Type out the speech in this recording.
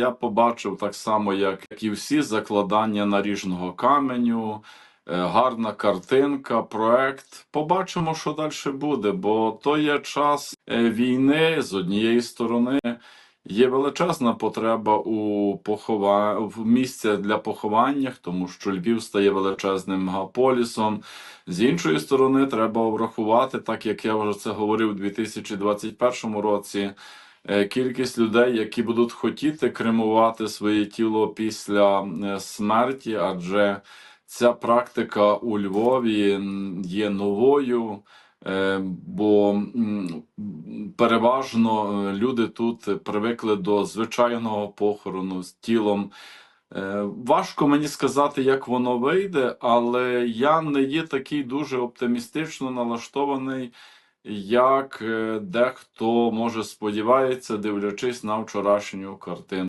Я побачив так само, як і всі, закладання наріжного каменю, е, гарна картинка, проект. Побачимо, що далі буде, бо то є час е, війни з однієї сторони. Є величезна потреба у похова... в місця для поховання, тому що Львів стає величезним мегаполісом. З іншої сторони, треба врахувати, так як я вже це говорив у 2021 році. Е, Кількість людей, які будуть хотіти кремувати своє тіло після е, смерті, адже ця практика у Львові є новою, е, бо переважно люди тут привикли до звичайного похорону з тілом. Важко мені сказати, як воно вийде, але я не є такий дуже оптимістично налаштований, як е, дехто може сподівається, дивлячись на вчорашню картину.